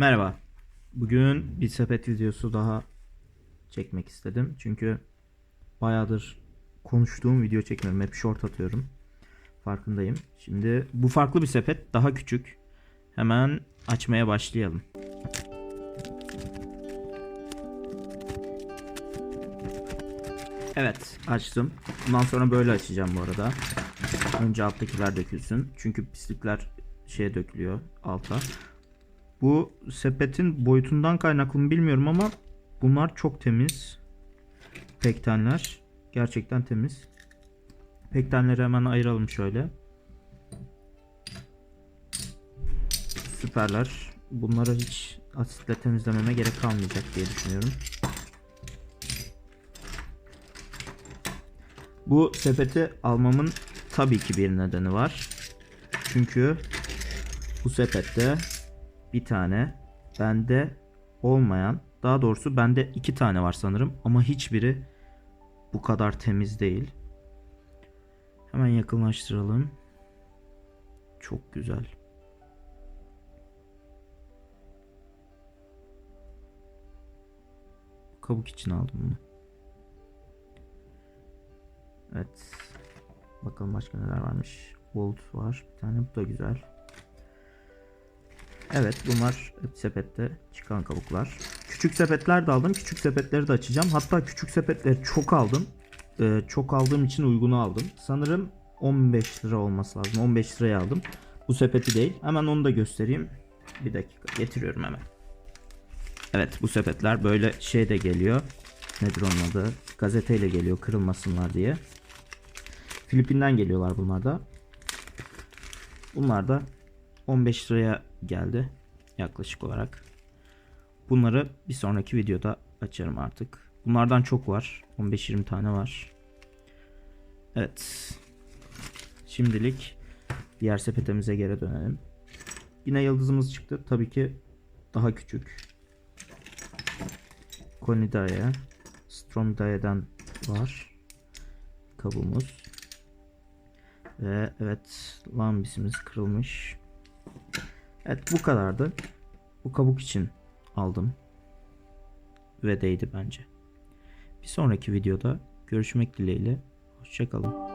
Merhaba. Bugün bir sepet videosu daha çekmek istedim. Çünkü bayağıdır konuştuğum video çekmiyorum. Hep short atıyorum. Farkındayım. Şimdi bu farklı bir sepet. Daha küçük. Hemen açmaya başlayalım. Evet açtım. Bundan sonra böyle açacağım bu arada. Önce alttakiler dökülsün. Çünkü pislikler şeye dökülüyor alta. Bu sepetin boyutundan kaynaklı mı bilmiyorum ama bunlar çok temiz. Pektenler. Gerçekten temiz. Pektenleri hemen ayıralım şöyle. Süperler. Bunları hiç asitle temizlememe gerek kalmayacak diye düşünüyorum. Bu sepeti almamın tabii ki bir nedeni var. Çünkü bu sepette bir tane bende olmayan daha doğrusu bende iki tane var sanırım ama hiçbiri bu kadar temiz değil. Hemen yakınlaştıralım. Çok güzel. Kabuk için aldım bunu. Evet. Bakalım başka neler varmış. Bolt var. Bir tane bu da güzel. Evet bunlar sepette çıkan kabuklar. Küçük sepetler de aldım. Küçük sepetleri de açacağım. Hatta küçük sepetleri çok aldım. Ee, çok aldığım için uygunu aldım. Sanırım 15 lira olması lazım. 15 liraya aldım. Bu sepeti değil. Hemen onu da göstereyim. Bir dakika getiriyorum hemen. Evet bu sepetler böyle şey de geliyor. Nedir onun adı? Gazeteyle geliyor kırılmasınlar diye. Filipin'den geliyorlar bunlar da. Bunlar da 15 liraya geldi yaklaşık olarak. Bunları bir sonraki videoda açarım artık. Bunlardan çok var. 15-20 tane var. Evet. Şimdilik diğer sepetimize geri dönelim. Yine yıldızımız çıktı. Tabii ki daha küçük. Konidae, Stromidae'den var. Kabuğumuz. Ve evet lambisimiz kırılmış. Evet bu kadardı. Bu kabuk için aldım. Ve değdi bence. Bir sonraki videoda görüşmek dileğiyle. Hoşçakalın.